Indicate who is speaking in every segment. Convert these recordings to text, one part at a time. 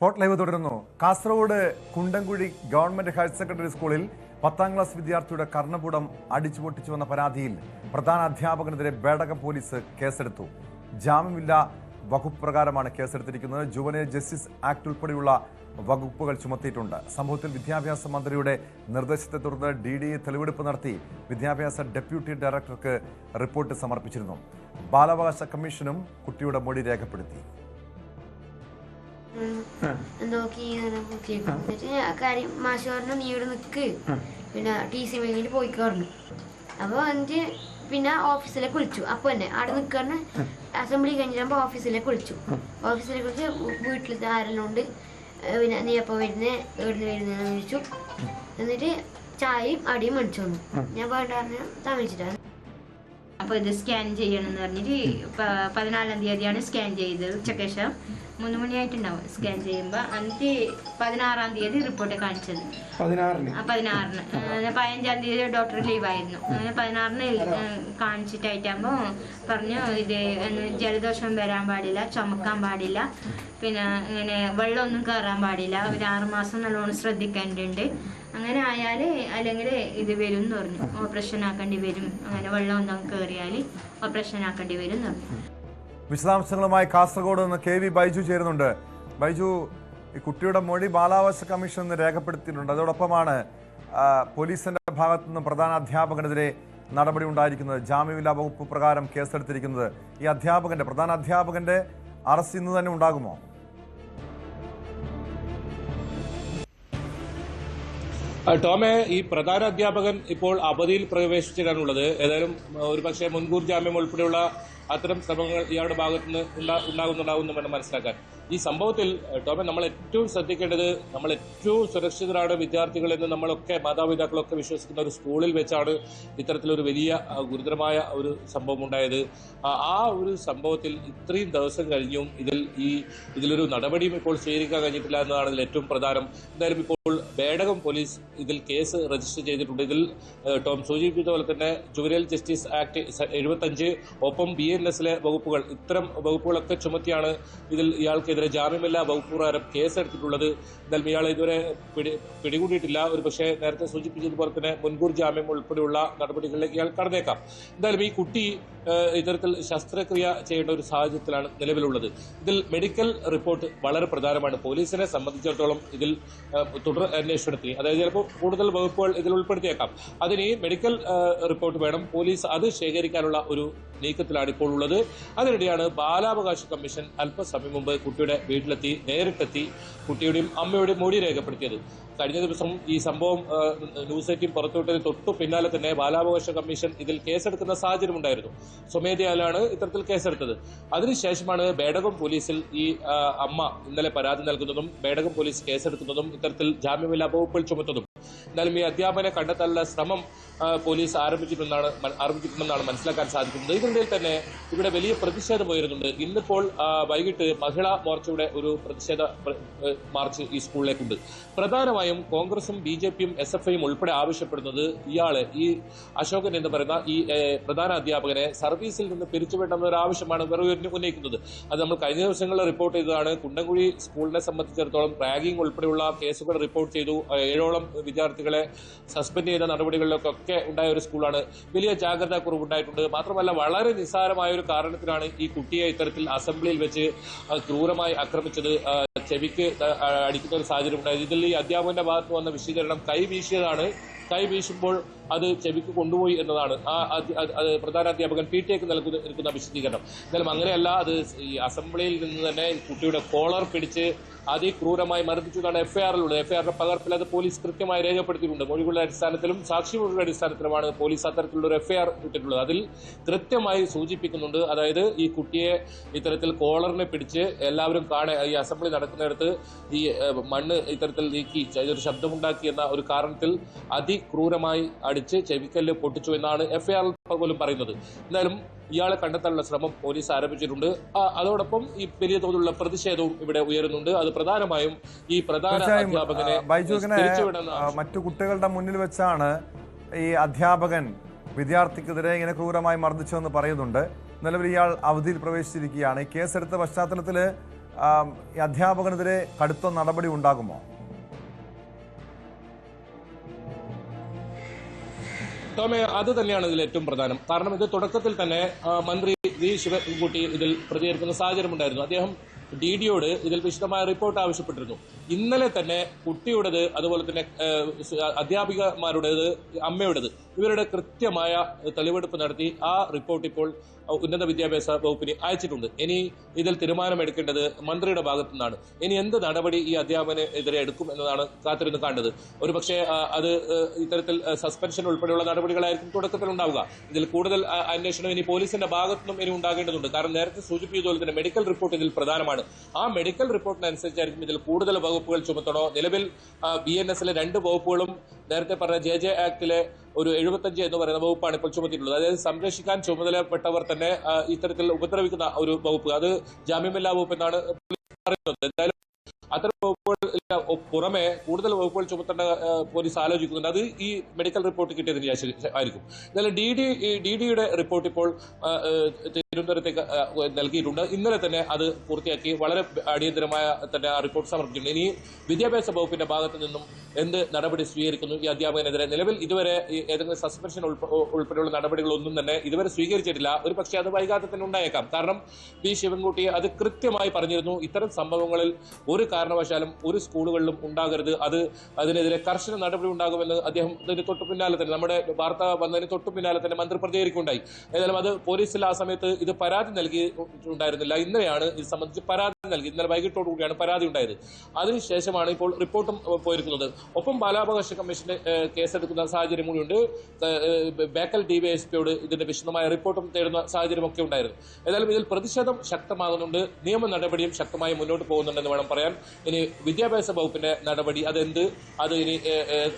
Speaker 1: Spot live തുടരുന്നു. Kasaragod Kundamkuzhi government higher secondary സ്കൂളിൽ പത്താം ക്ലാസ് വിദ്യാർത്ഥിയുടെ കർണപുടം അടിച്ചു പൊട്ടിച്ചു വന്ന പരാതിയിൽ പ്രധാന അധ്യാപകനെതിരെ ബേടകം പോലീസ് കേസെടുത്തു. ജാമ്യമില്ല വകുപ്പ് പ്രകാരമാണ് കേസെടുത്തിരിക്കുന്നത്. ജുവനൈൽ ജസ്റ്റിസ് ആക്ട് ഉൾപ്പെടെയുള്ള വകുപ്പുകൾ ചുമത്തിയിട്ടുണ്ട്. സംഭവത്തിൽ വിദ്യാഭ്യാസ മന്ത്രിയുടെ നിർദ്ദേശത്തെ തുടർന്ന് ഡി ഡി തെളിവെടുപ്പ് നടത്തി വിദ്യാഭ്യാസ ഡെപ്യൂട്ടി ഡയറക്ടർക്ക് റിപ്പോർട്ട് സമർപ്പിച്ചിരുന്നു. ബാലാവകാശ കമ്മീഷനും കുട്ടിയുടെ മൊഴി രേഖപ്പെടുത്തി.
Speaker 2: നോക്കി ഇങ്ങനെ എന്നിട്ട് കാര്യം മാഷ് പറഞ്ഞു നീ ഇവിടെ നിൽക്ക് പിന്നെ ടി സി വേണ്ടിട്ട് പോയിക്കോ പറഞ്ഞു അപ്പോൾ എന്നിട്ട് പിന്നെ ഓഫീസിലേക്ക് വിളിച്ചു. അപ്പോൾ തന്നെ അവിടെ നിൽക്കാറിന് അസംബ്ലി കഴിഞ്ഞിട്ടാകുമ്പോ ഓഫീസിലേക്ക് വിളിച്ചു. ഓഫീസിലേക്ക് വിളിച്ച് വീട്ടിലത്തെ ആരെല്ലാം ഉണ്ട് പിന്നെ നീ അപ്പോൾ വരുന്നേ? എവിടുന്ന് വരുന്നതെന്ന് ചോദിച്ചു. എന്നിട്ട് ചായയും അടിയും മേടിച്ചു വന്നു. ഞാൻ വേണ്ട പറഞ്ഞു താമസിച്ചിട്ടാണ്.
Speaker 3: അപ്പോൾ ഇത് സ്കാൻ ചെയ്യണം എന്ന് പറഞ്ഞിട്ട് പതിനാലാം തീയതിയാണ് സ്കാൻ ചെയ്തത് ഉച്ചയ്ക്ക് ശേഷം. മൂന്ന് മണിയായിട്ടുണ്ടാവും സ്കാൻ ചെയ്യുമ്പോൾ അഞ്ച് പതിനാറാം തീയതി റിപ്പോർട്ട് കാണിച്ചത്.
Speaker 4: പതിനാറിന്?
Speaker 3: പതിനഞ്ചാം തീയതി ഡോക്ടർ ലീവായിരുന്നു അങ്ങനെ പതിനാറിന് കാണിച്ചിട്ടായിട്ടാകുമ്പോൾ പറഞ്ഞു ഇത് ജലദോഷം വരാൻ പാടില്ല ചുമക്കാൻ പാടില്ല. പിന്നെ ഇങ്ങനെ വെള്ളമൊന്നും കയറാൻ പാടില്ല. ഒരു ആറുമാസം നല്ലോണം ശ്രദ്ധിക്കേണ്ടതുണ്ട്. അങ്ങനെ ആയാൽ അല്ലെങ്കിൽ ഇത് വരും എന്ന് പറഞ്ഞു ഓപ്പറേഷൻ ആക്കേണ്ടി വരും. അങ്ങനെ വെള്ളം ഒന്നും കയറിയാൽ ഓപ്പറേഷൻ ആക്കേണ്ടി വരും എന്ന് പറഞ്ഞു.
Speaker 1: വിശദാംശങ്ങളുമായി കാസർഗോഡ് നിന്ന് കെ വി ബൈജു ചേരുന്നുണ്ട്. ബൈജു ഈ കുട്ടിയുടെ മൊഴി ബാലാവകാശ കമ്മീഷൻ നിന്ന് രേഖപ്പെടുത്തിയിട്ടുണ്ട്. അതോടൊപ്പമാണ് പോലീസിന്റെ ഭാഗത്തു നിന്നും പ്രധാന അധ്യാപകനെതിരെ നടപടി ഉണ്ടായിരിക്കുന്നത്. ജാമ്യമില്ലാ വകുപ്പ് പ്രകാരം കേസെടുത്തിരിക്കുന്നത്. ഈ അധ്യാപകന്റെ പ്രധാന അധ്യാപകന്റെ അറസ്റ്റ് ഇന്ന് തന്നെ ഉണ്ടാകുമോ?
Speaker 5: ടോമെ ഈ പ്രധാന അധ്യാപകൻ ഇപ്പോൾ അവധിയിൽ പ്രവേശിച്ചിട്ടാണുള്ളത്. ഏതായാലും ഒരു പക്ഷേ മുൻകൂർ ജാമ്യം ഉൾപ്പെടെയുള്ള അത്തരം ശ്രമങ്ങൾ ഇയാളുടെ ഭാഗത്തുനിന്ന് ഉണ്ടാ- ഉണ്ടാകുന്നുണ്ടാകുമെന്ന് വേണം മനസ്സിലാക്കാൻ. ഈ സംഭവത്തിൽ ടോമൻ ടോമെ നമ്മൾ ഏറ്റവും ശ്രദ്ധിക്കേണ്ടത് നമ്മൾ ഏറ്റവും സുരക്ഷിതരാണ് വിദ്യാർത്ഥികൾ എന്ന് നമ്മളൊക്കെ മാതാപിതാക്കളൊക്കെ വിശ്വസിക്കുന്ന ഒരു സ്കൂളിൽ വെച്ചാണ് ഇത്തരത്തിലൊരു വലിയ ഗുരുതരമായ ഒരു സംഭവം ഉണ്ടായത് ആ ഒരു സംഭവത്തിൽ ഇത്രയും ദിവസം കഴിഞ്ഞും ഇതിൽ ഈ ഇതിലൊരു നടപടിയും ഇപ്പോൾ സ്വീകരിക്കാൻ കഴിഞ്ഞിട്ടില്ല എന്നതാണ് ഇതിൽ ഏറ്റവും പ്രധാനം. എന്തായാലും ഇപ്പോൾ ബേടകം പോലീസ് ഇതിൽ കേസ് രജിസ്റ്റർ ചെയ്തിട്ടുണ്ട്. ഇതിൽ ടോം സൂചിപ്പിച്ച പോലെ തന്നെ ജുവനൈൽ ജസ്റ്റിസ് ആക്ട് എഴുപത്തഞ്ച് ഒപ്പം ബി എൻ എസിലെ വകുപ്പുകൾ ഇത്തരം വകുപ്പുകളൊക്കെ ചുമത്തിയാണ് ഇതിൽ ഇയാൾക്കെതിരെ ജാമ്യമില്ലാ വകുപ്പ് പ്രകാരം കേസെടുത്തിട്ടുള്ളത് എന്നാൽ ഇയാളെ ഇതുവരെ പിടി പിടികൂടിയിട്ടില്ല. ഒരു പക്ഷേ നേരത്തെ സൂചിപ്പിച്ചതുപോലെ തന്നെ മുൻകൂർ ജാമ്യം ഉൾപ്പെടെയുള്ള നടപടികളിലേക്ക് ഇയാൾ കടന്നേക്കാം. എന്തായാലും ഈ കുട്ടി ഇത്തരത്തിൽ ശസ്ത്രക്രിയ ചെയ്യേണ്ട ഒരു സാഹചര്യത്തിലാണ് നിലവിലുള്ളത്. ഇതിൽ മെഡിക്കൽ റിപ്പോർട്ട് വളരെ പ്രധാനമാണ്. പോലീസിനെ സംബന്ധിച്ചിടത്തോളം ഇതിൽ തുടർ അന്വേഷണത്തിന് അതായത് ചിലപ്പോൾ കൂടുതൽ വകുപ്പുകൾ ഇതിൽ ഉൾപ്പെടുത്തിയേക്കാം. അതിന് മെഡിക്കൽ റിപ്പോർട്ട് വേണം. പോലീസ് അത് ശേഖരിക്കാനുള്ള ഒരു നീക്കത്തിലാണ് ഇപ്പോൾ ഉള്ളത്. അതിനിടെയാണ് ബാലാവകാശ കമ്മീഷൻ അല്പസമയം മുമ്പ് കുട്ടിയുടെ വീട്ടിലെത്തി നേരിട്ടെത്തി കുട്ടിയുടെയും അമ്മയുടെയും മൊഴി രേഖപ്പെടുത്തിയത്. കഴിഞ്ഞ ദിവസം ഈ സംഭവം ന്യൂസ് എയ്റ്റീൻ പുറത്തുവിട്ടതിന് തൊട്ടു പിന്നാലെ തന്നെ ബാലാവകാശ കമ്മീഷൻ ഇതിൽ കേസെടുക്കുന്ന സാഹചര്യം ഉണ്ടായിരുന്നു. സ്വമേധയാലാണ് ഇത്തരത്തിൽ കേസെടുത്തത്. അതിനുശേഷമാണ് ബേഡകം പോലീസിൽ ഈ അമ്മ ഇന്നലെ പരാതി നൽകുന്നതും ബേഡകം പോലീസ് കേസെടുക്കുന്നതും ഇത്തരത്തിൽ ജാമ്യമില്ലാ വകുപ്പിൽ ചുമത്തുന്നതും. എന്നാലും ഈ അധ്യാപന കണ്ടെത്താനുള്ള ശ്രമം പോലീസ് ആരംഭിച്ചിട്ടുണ്ടെന്നാണ് ആരംഭിച്ചിട്ടുണ്ടെന്നാണ് മനസ്സിലാക്കാൻ സാധിക്കുന്നത്. ഇതിനിടയിൽ തന്നെ ഇവിടെ വലിയ പ്രതിഷേധം ഉയരുന്നുണ്ട്. ഇന്നിപ്പോൾ വൈകിട്ട് മഹിളാ മോർച്ചയുടെ ഒരു പ്രതിഷേധ മാർച്ച് ഈ സ്കൂളിലേക്കുണ്ട്. പ്രധാനമായും കോൺഗ്രസും ബി ജെ പിയും എസ് എഫ് ഐയും ഉൾപ്പെടെ ആവശ്യപ്പെടുന്നത് ഇയാൾ ഈ അശോകൻ എന്ന് പറയുന്ന ഈ പ്രധാന അധ്യാപകനെ സർവീസിൽ നിന്ന് പിരിച്ചുവിടണമെന്ന ഒരു ആവശ്യമാണ് വെറുതെ ഉന്നയിക്കുന്നത്. അത് നമ്മൾ കഴിഞ്ഞ ദിവസങ്ങളിൽ റിപ്പോർട്ട് ചെയ്തതാണ്. കുണ്ടംകുഴി സ്കൂളിനെ സംബന്ധിച്ചിടത്തോളം റാഗിംഗ് ഉൾപ്പെടെയുള്ള കേസുകൾ റിപ്പോർട്ട് ചെയ്തു. ഏഴോളം ഏഴോളം വിദ്യാർത്ഥികളെ സസ്പെൻഡ് ചെയ്ത നടപടികളിലൊക്കെ ഉണ്ടായ ഒരു സ്കൂളാണ്. വലിയ ജാഗ്രതാ കുറവുണ്ടായിട്ടുണ്ട് മാത്രമല്ല വളരെ നിസ്സാരമായ ഒരു കാരണത്തിനാണ് ഈ കുട്ടിയെ ഇത്തരത്തിൽ അസംബ്ലിയിൽ വെച്ച് ക്രൂരമായി ആക്രമിച്ചത്. ചെവിക്ക് അടിക്കുന്ന ഒരു സാഹചര്യം ഉണ്ടായത് ഇതിൽ ഈ അധ്യാപകന്റെ ഭാഗത്ത് വന്ന വിശദീകരണം കൈ വീശിയതാണ്. കൈ വീശുമ്പോൾ അത് ചെവിക്ക് കൊണ്ടുപോയി എന്നതാണ്. ആ അത് പ്രധാനാധ്യാപകൻ പി ടി എക്ക് നൽകുന്ന വിശദീകരണം. എന്നാലും അങ്ങനെയല്ല അത് ഈ അസംബ്ലിയിൽ നിന്ന് തന്നെ കുട്ടിയുടെ കോളർ പിടിച്ച് അതിക്രൂരമായി മർദ്ദിച്ചു എന്നാണ് ഐ ആറിന്റെ പകർപ്പിൽ അത് പോലീസ് കൃത്യമായി രേഖപ്പെടുത്തിയിട്ടുണ്ട്. മൊഴികളുടെ അടിസ്ഥാനത്തിലും സാക്ഷിമൊഴികളുടെ അടിസ്ഥാനത്തിലുമാണ് പോലീസ് അത്തരത്തിലുള്ള ഒരു എഫ് ഐ ആർ ഇട്ടിട്ടുള്ളത്. അതിൽ കൃത്യമായി സൂചിപ്പിക്കുന്നുണ്ട് അതായത് ഈ കുട്ടിയെ ഇത്തരത്തിൽ കോളറിനെ പിടിച്ച് എല്ലാവരും കാണെ ഈ അസംബ്ലി നടക്കുന്നിടത്ത് ഈ മണ്ണ് ഇത്തരത്തിൽ നീക്കി ഒരു ശബ്ദമുണ്ടാക്കി എന്ന ഒരു കാരണത്തിൽ അതിക്രൂരമായി അടിച്ച് ചെവിക്കല്ല് പൊട്ടിച്ചു എന്നാണ് എഫ്ഐആർ പോലും പറയുന്നത്. എന്നാലും ഇയാളെ കണ്ടെത്താനുള്ള ശ്രമം പോലീസ് ആരംഭിച്ചിട്ടുണ്ട്. അതോടൊപ്പം ഈ വലിയ തോതിലുള്ള പ്രതിഷേധവും ഇവിടെ ഉയരുന്നുണ്ട്. അത് പ്രധാനമായും ഈ പ്രധാന അധ്യാപകനെ
Speaker 1: മറ്റു കുട്ടികളുടെ മുന്നിൽ വെച്ചാണ് ഈ അധ്യാപകൻ വിദ്യാർത്ഥിക്കെതിരെ ഇങ്ങനെ ക്രൂരമായി മർദ്ദിച്ചെന്ന് പറയുന്നുണ്ട്. നിലവിൽ ഇയാൾ അവധിയിൽ പ്രവേശിച്ചിരിക്കുകയാണ്. ഈ കേസെടുത്ത പശ്ചാത്തലത്തിൽ അധ്യാപകനെതിരെ കടുത്ത നടപടി ഉണ്ടാകുമോ?
Speaker 5: ടോമെ അത് തന്നെയാണ് ഇതിൽ ഏറ്റവും പ്രധാനം. കാരണം ഇത് തുടക്കത്തിൽ തന്നെ മന്ത്രി വി. ശിവൻകുട്ടി ഇതിൽ പ്രതികരിക്കുന്ന സാഹചര്യമുണ്ടായിരുന്നു. അദ്ദേഹം ഡി ഡിയോട് ഇതിൽ വിശദമായ റിപ്പോർട്ട് ആവശ്യപ്പെട്ടിരുന്നു. ഇന്നലെ തന്നെ കുട്ടിയുടേത് അതുപോലെ തന്നെ അധ്യാപികമാരുടേത് അമ്മയുടേത് ഇവരുടെ കൃത്യമായ തെളിവെടുപ്പ് നടത്തി ആ റിപ്പോർട്ട് ഇപ്പോൾ ഉന്നത വിദ്യാഭ്യാസ വകുപ്പിന് അയച്ചിട്ടുണ്ട്. ഇനി ഇതിൽ തീരുമാനമെടുക്കേണ്ടത് മന്ത്രിയുടെ ഭാഗത്തു നിന്നാണ് ഇനി എന്ത് നടപടി ഈ അധ്യാപനെതിരെ എടുക്കും എന്നതാണ് കാത്തിരുന്ന് കണ്ടത് ഒരു പക്ഷേ അത് ഇത്തരത്തിൽ സസ്പെൻഷൻ ഉൾപ്പെടെയുള്ള നടപടികളായിരിക്കും തുടക്കത്തിൽ ഉണ്ടാവുക. ഇതിൽ കൂടുതൽ അന്വേഷണം ഇനി പോലീസിന്റെ ഭാഗത്തു നിന്നും ഇനി ഉണ്ടാകേണ്ടതുണ്ട്. കാരണം നേരത്തെ സൂചിപ്പിച്ചതുപോലെ തന്നെ മെഡിക്കൽ റിപ്പോർട്ട് ഇതിൽ പ്രധാനമാണ്. ആ മെഡിക്കൽ റിപ്പോർട്ടിനനുസരിച്ചായിരിക്കും ഇതിൽ കൂടുതൽ വകുപ്പുകൾ ചുമത്തണോ? നിലവിൽ ബി എൻ എസിലെ രണ്ട് വകുപ്പുകളും നേരത്തെ പറഞ്ഞ ജെ ജെ ആക്ടിലെ ഒരു എഴുപത്തഞ്ച് എന്ന് പറയുന്ന വകുപ്പാണ് ഇപ്പോൾ ചുമത്തിയിട്ടുള്ളത്. അതായത് സംരക്ഷിക്കാൻ ചുമതലപ്പെട്ടവർ തന്നെ ഇത്തരത്തിൽ ഉപദ്രവിക്കുന്ന ഒരു വകുപ്പ്. അത് ജാമ്യമില്ലാ വകുപ്പ് എന്നാണ് പറയുന്നത്. എന്തായാലും അത്തരം പുറമെ കൂടുതൽ വകുപ്പുകൾ ചുമത്തേണ്ട പോലീസ് ആലോചിക്കുന്നുണ്ട്. അത് ഈ മെഡിക്കൽ റിപ്പോർട്ട് കിട്ടിയതിന് ആയിരിക്കും. എന്നാലും ഡി ഡി ഡി ഡിയുടെ റിപ്പോർട്ട് ഇപ്പോൾ തിരുവനന്തപുരത്തേക്ക് നൽകിയിട്ടുണ്ട്. ഇന്നലെ തന്നെ അത് പൂർത്തിയാക്കി. വളരെ അടിയന്തരമായ തന്നെ ആ റിപ്പോർട്ട് സമർപ്പിച്ചിട്ടുണ്ട്. ഇനി വിദ്യാഭ്യാസ വകുപ്പിന്റെ ഭാഗത്ത് നിന്നും എന്ത് നടപടി സ്വീകരിക്കുന്നു? ഈ അധ്യാപകനെതിരെ നിലവിൽ ഇതുവരെ ഏതെങ്കിലും സസ്പെൻഷൻ ഉൾപ്പെ- ഉൾപ്പെടെയുള്ള നടപടികളൊന്നും തന്നെ ഇതുവരെ സ്വീകരിച്ചിട്ടില്ല. ഒരു പക്ഷേ അത് വൈകാതെ തന്നെ ഉണ്ടായേക്കാം. കാരണം പി ശിവൻകുട്ടി അത് കൃത്യമായി പറഞ്ഞിരുന്നു. ഇത്തരം സംഭവങ്ങളിൽ ഒരു കാരണവശാലും ഒരു സ്കൂളുകളിലും ഉണ്ടാകരുത്. അത് അതിനെതിരെ കർശന നടപടി ഉണ്ടാകുമെന്ന് അദ്ദേഹം ഇതിന് തൊട്ടു പിന്നാലെ തന്നെ നമ്മുടെ വാർത്ത വന്നതിന് തൊട്ടു പിന്നാലെ തന്നെ മന്ത്രി പ്രതികരിക്കുണ്ടായി ഏതായാലും അത് പോലീസിൽ ആ സമയത്ത് ഇത് പരാതി നൽകിയിട്ടുണ്ടായിരുന്നില്ല. ഇന്നലെയാണ് ഇത് സംബന്ധിച്ച് പരാതി നൽകി. ഇന്നലെ വൈകിട്ടോടു കൂടിയാണ് പരാതി ഉണ്ടായത്. അതിനുശേഷമാണ് ഇപ്പോൾ റിപ്പോർട്ടും പോയിരിക്കുന്നത്. ഒപ്പം ബാലാവകാശ കമ്മീഷന്റെ കേസെടുക്കുന്ന സാഹചര്യം കൂടിയുണ്ട്. ബേക്കൽ ഡിവൈഎസ്പിയോട് ഇതിന്റെ വിശദമായ റിപ്പോർട്ടും തേടുന്ന സാഹചര്യമൊക്കെ ഉണ്ടായിരുന്നു. ഏതായാലും ഇതിൽ പ്രതിഷേധം ശക്തമാകുന്നുണ്ട്. നിയമ നടപടിയും ശക്തമായി മുന്നോട്ട് പോകുന്നുണ്ടെന്ന് വേണം പറയാൻ. ഇനി വിദ്യാഭ്യാസ വകുപ്പിന്റെ നടപടി അതെന്ത്? അത് ഇനി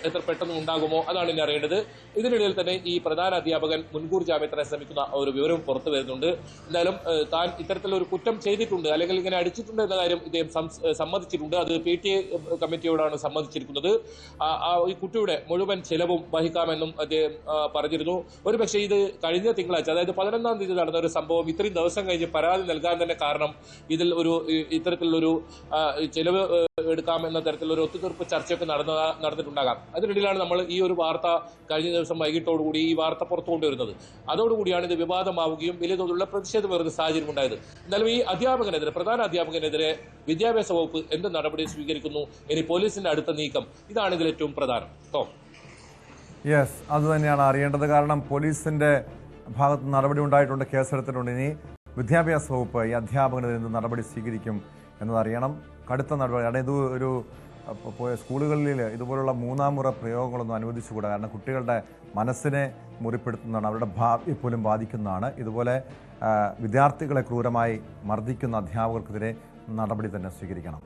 Speaker 5: എത്ര പെട്ടെന്ന് ഉണ്ടാകുമോ? അതാണ് ഇനി അറിയേണ്ടത്. ഇതിനിടയിൽ തന്നെ ഈ പ്രധാന അധ്യാപകൻ മുൻകൂർ ജാമ്യത്തിനെ ശ്രമിക്കുന്ന ഒരു വിവരം പുറത്തു വരുന്നുണ്ട്. എന്തായാലും താൻ ഇത്തരത്തിലൊരു കുറ്റം ചെയ്തിട്ടുണ്ട് അല്ലെങ്കിൽ ഇങ്ങനെ അടിച്ചിട്ടുണ്ട് എന്ന കാര്യം ഇദ്ദേഹം സമ്മതിച്ചിട്ടുണ്ട്. അത് പി ടി എ കമ്മിറ്റിയോടാണ് സമ്മതിച്ചിരിക്കുന്നത്. ഈ കുട്ടിയുടെ മുഴുവൻ ചെലവും വഹിക്കാമെന്നും അദ്ദേഹം പറഞ്ഞിരുന്നു. ഒരുപക്ഷെ ഇത് കഴിഞ്ഞ തിങ്കളാഴ്ച അതായത് പതിനൊന്നാം തീയതി നടന്ന ഒരു സംഭവം ഇത്രയും ദിവസം കഴിഞ്ഞ് പരാതി നൽകാൻ തന്നെ കാരണം ഇതിൽ ഒരു ഇത്തരത്തിലുള്ളൊരു ചെലവ് എടുക്കാം എന്ന തരത്തിലൊരു ഒത്തുതീർപ്പ് ചർച്ചയൊക്കെ നടന്ന നടന്നിട്ടുണ്ടാകാം. അതിനിടയിലാണ് നമ്മൾ ഈ ഒരു വാർത്ത കഴിഞ്ഞ ദിവസം വൈകിട്ടോടുകൂടി ഈ വാർത്ത പുറത്തു കൊണ്ടുവരുന്നത് അതോടുകൂടിയാണ് ഇത് വിവാദമാവുകയും വലിയ തോതിലുള്ള പ്രതിഷേധം വരുന്ന സാഹചര്യം ഉണ്ടായത് എന്നാലും ഈ അധ്യാപകനെതിരെ പ്രധാന അധ്യാപകനെതിരെ വിദ്യാഭ്യാസ വകുപ്പ് എന്ത് നടപടി സ്വീകരിക്കുന്നു? ഇനി പോലീസിന്റെ അടുത്ത നീക്കം. ഇതാണ് ഇതിൽ ഏറ്റവും പ്രധാനം. ടോം.
Speaker 1: യെസ് അത് തന്നെയാണ് അറിയേണ്ടത്. കാരണം പോലീസിന്റെ ഭാഗത്ത് നടപടി ഉണ്ടായിട്ടുണ്ട് കേസെടുത്തിട്ടുണ്ട്. ഇനി വിദ്യാഭ്യാസ വകുപ്പ് ഈ അധ്യാപകനെതിരെ നടപടി സ്വീകരിക്കും എന്നതറിയണം. കടുത്ത നടപടി കാരണം ഇത് ഒരു സ്കൂളുകളിൽ ഇതുപോലുള്ള മൂന്നാം മുറ പ്രയോഗങ്ങളൊന്നും അനുവദിച്ചുകൂടാ. കാരണം കുട്ടികളുടെ മനസ്സിനെ മുറിപ്പെടുത്തുന്നതാണ് അവരുടെ ഭാവി പോലും ബാധിക്കുന്നതാണ്. ഇതുപോലെ വിദ്യാർത്ഥികളെ ക്രൂരമായി മർദ്ദിക്കുന്ന അധ്യാപകർക്കെതിരെ നടപടി തന്നെ സ്വീകരിക്കണം.